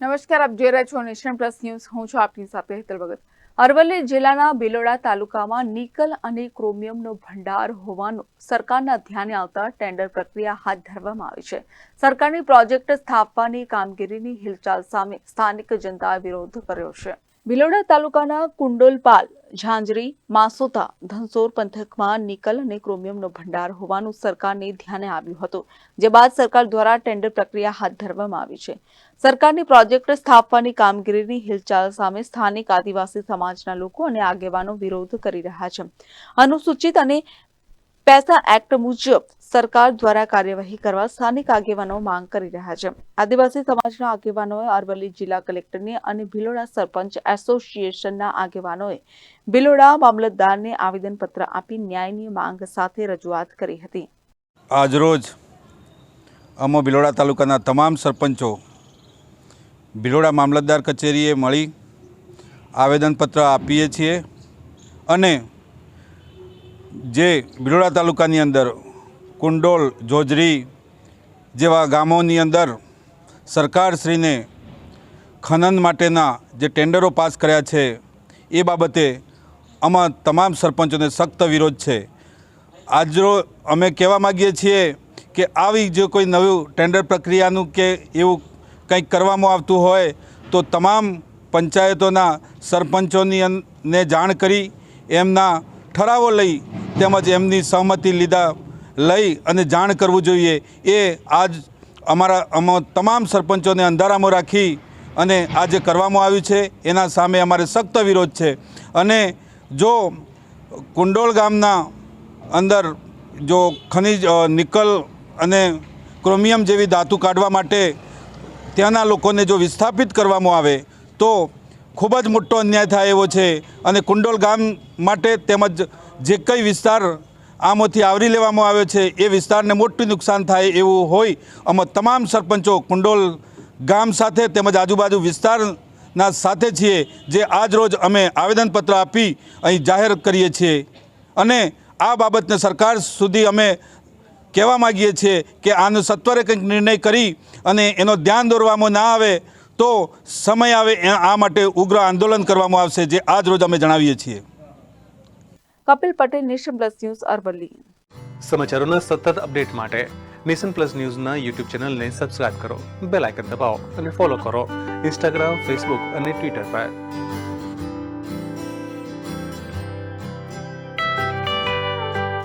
નમસ્કાર, આપ જોઈ રહ્યા છો નેશન પ્લસ ન્યૂઝ. હું છું આપની સાથે હેતલ ભગત. અરવલ્લી જિલ્લાના બિલોડા તાલુકામાં નિકલ અને ક્રોમિયમનો ભંડાર હોવાનું સરકારના ધ્યાને આવતા ટેન્ડર પ્રક્રિયા હાથ ધરવામાં આવી છે. સરકારની પ્રોજેક્ટ સ્થાપવાની કામગીરીની હિલચાલ સામે સ્થાનિક જનતાએ વિરોધ કર્યો છે. બિલોડા તાલુકાના કુંડોલપાલ, ઝાંઝરી, માસોતા, ધનસોર પંથકમાં નિકલ અને ક્રોમિયમનો ભંડાર હોવાનું સરકારને ધ્યાને આવ્યું હતું, જે બાદ સરકાર દ્વારા ટેન્ડર પ્રક્રિયા હાથ ધરવામાં આવી છે. સરકારની પ્રોજેક્ટ સ્થાપવાની કામગીરીની હિલચાલ સામે સ્થાનિક આદિવાસી સમાજના લોકો અને આગેવાનો વિરોધ કરી રહ્યા છે. અનુસૂચિત અને પૈસા એક્ટ મુજબ સરકાર દ્વારા કાર્યવાહી કરવા સ્થાનિક આગેવાનો માંગ કરી રહ્યા છે. આદિવાસી સમાજના આગેવાનોએ અરવલ્લી જિલ્લા કલેક્ટરને અને ભિલોડા સરપંચ એસોસિએશનના આગેવાનોએ ભિલોડા મામલતદારને આવેદનપત્ર આપી ન્યાયની માંગ સાથે રજૂઆત કરી હતી. આજરોજ અમો ભિલોડા તાલુકાના તમામ સરપંચો ભિલોડા મામલતદાર કચેરીએ મળી આવેદનપત્ર આપીએ છીએ અને જે ભિલોડા તાલુકાની અંદર કુંડોલ જોજરી જેવા ગામોની અંદર સરકારશ્રીને ખનન માટેના જે ટેન્ડરો પાસ કર્યા છે, એ બાબતે આમાં તમામ સરપંચોને સખ્ત વિરોધ છે. આજરો અમે કહેવા માગીએ છીએ કે આવી જો કોઈ નવું ટેન્ડર પ્રક્રિયાનું કે એવું કંઈક કરવામાં આવતું હોય, તો તમામ પંચાયતોના સરપંચોની ને જાણ કરી, એમના ઠરાવો લઈ તેમજ એમની સહમતિ લીધા લઈ અને જાણ કરવું જોઈએ. એ આજ અમારા અમા તમામ સરપંચોને અંધારામાં રાખી અને આ જે કરવામાં આવ્યું છે, એના સામે અમારે સખ્ત વિરોધ છે. અને જો કુંડોળ ગામના અંદર જો ખનિજ નિકલ અને ક્રોમિયમ જેવી ધાતુ કાઢવા માટે ત્યાંના લોકોને જો વિસ્થાપિત કરવામાં આવે, તો ખૂબ જ મોટો અન્યાય થાય એવો છે. અને કુંડોલ ગામ માટે તેમજ જે કંઈ વિસ્તાર આમાંથી આવરી લેવામાં આવ્યો છે. એ વિસ્તારને મોટું નુકસાન થાય એવું હોય અમે તમામ સરપંચો કુંડોલ ગામ સાથે તેમજ આજુબાજુ વિસ્તારના સાથે છીએ જે આજ રોજ અમે આવેદનપત્ર આપી અહીં જાહેર કરીએ છીએ. અને આ બાબતને સરકાર સુધી અમે કહેવા માગીએ છીએ કે આનો સત્વરે કંઈક નિર્ણય કરી અને એનો ધ્યાન દોરવામાં ના આવે તો સમય આવે આ માટે ઉગ્ર આંદોલન કરવામાં આવશે જે આજ રોજ અમે જણાવીએ છીએ. Kapil Patel, nation plus news Aravalli. સમાચારોના સતત અપડેટ માટે નેશન પ્લસ ન્યૂઝના યુટ્યુબ ચેનલને સબસ્ક્રાઇબ કરો, બેલ આઇકન દબાવો અને ફોલો કરો ઇન્સ્ટાગ્રામ, ફેસબુક અને ટ્વિટર પર.